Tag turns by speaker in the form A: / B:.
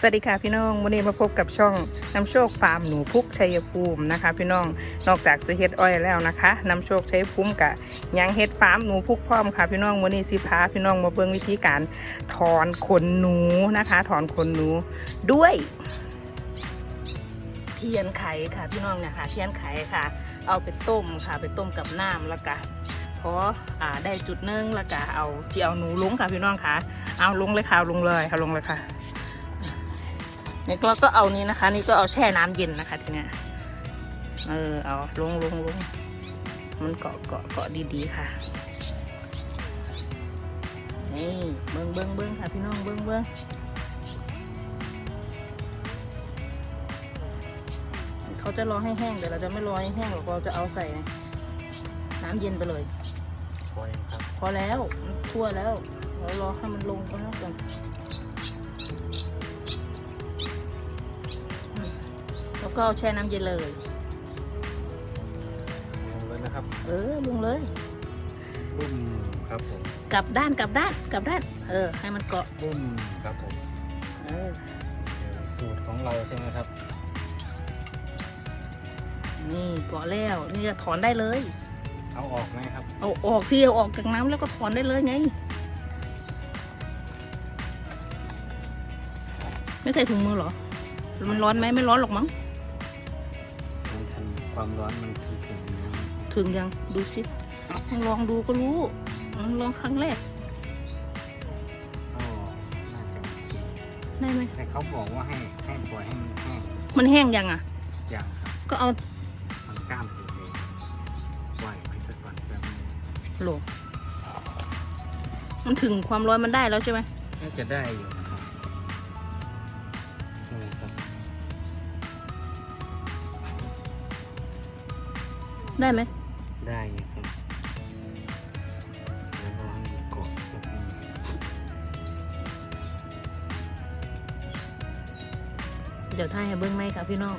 A: สวัสดีค่ะพี่น้องวันนี้มาพบกับช่องน้ำโชคฟาร์มหนูพุกชัยภูมินะคะ พี่น้องนอกจากซื้อเฮ็ดอ้อยแล้วนะคะน้ำโชคชัยภูมิกะยังเฮ็ดฟาร์มหนูพุกพร้อมค่ะ พี่น้องวันนี้สิพาพี่น้องมาเบิ่งวิธีการถอนขนหนูนะคะ ถอนขนหนูด้วยเทียนไขค่ะพี่น้องเนี่ยค่ะเทียนไขค่ะ เอาไปต้มค่ะไปต้มกับน้ำแล้วก็พออ่าได้จุดนึงแล้วก็เอาที่เอาหนูลงค่ะพี่น้องค่ะ เอาลงเลยค่ะลงเลยค่ะลงเลยค่ะ นี่ก็ก็เอานี้นะคะ นี่ก็เอาแช่น้ำเย็นนะคะทีเนี้ยเออเอาลงลงลงมันเกาะเกาะเกาะดีๆค่ะนี่เบิ้งเบิ้งเบิ้งค่ะพี่น้องเบิ้งเบิ้งเขาจะรอให้แห้งแต่เราจะไม่รอให้แห้งหรอกเราจะเอาใส่น้ำเย็นไปเลย
B: พอยังครับ
A: พอแล้วมันทั่วแล้วเรารอให้มันลงก็แล้วกัน ก็เอาแช่น้ำเย็นเลย
B: ลงเลยนะครับ
A: เออลงเลย
B: บุ้มครับผม
A: กลับด้านกลับด้านกลับด้าน เออ ให้มันเกาะ
B: บุ้มครับผม
A: เออ
B: เดี๋ยวสูตรของเราใช่ไหมครับ
A: นี่เกาะแล้วนี่จะถอนได้เลย
B: เอาออกไหมครับ
A: เอาออกสิเอาออกจากน้ำแล้วก็ถอนได้เลยไง ไม่ใส่ถุงมือเหรอ มันร้อนไหมไม่ร้อนหรอกมั้ง
B: มันทัน ความร้อนมันคือถึงน้
A: ถึงยังดูสิลองดูก็รู้มันลองครั้งแรกำ
B: ก็น่าจะโอเค
A: ได้ไหม
B: แต่เขาบอกว่าให้ให้ปล่อยให้มันแห้ง
A: มันแห้งยังอะ
B: อย่างครับ
A: ก็เอา
B: มันกล้ามเฉยๆปล่อยไปสักก่อนแป๊บนึง
A: โหลมันถึงความร้อนมันได้แล้วใช่ไหม
B: น่าจะได้อยู่นะครับ
A: ได้ไหม
B: ได้อยู่ครับแล้วรอให้มันเกาะแป๊บนึง
A: เดี๋ยวท่ายให้เบิ้งไหมค่ะพี่น้อง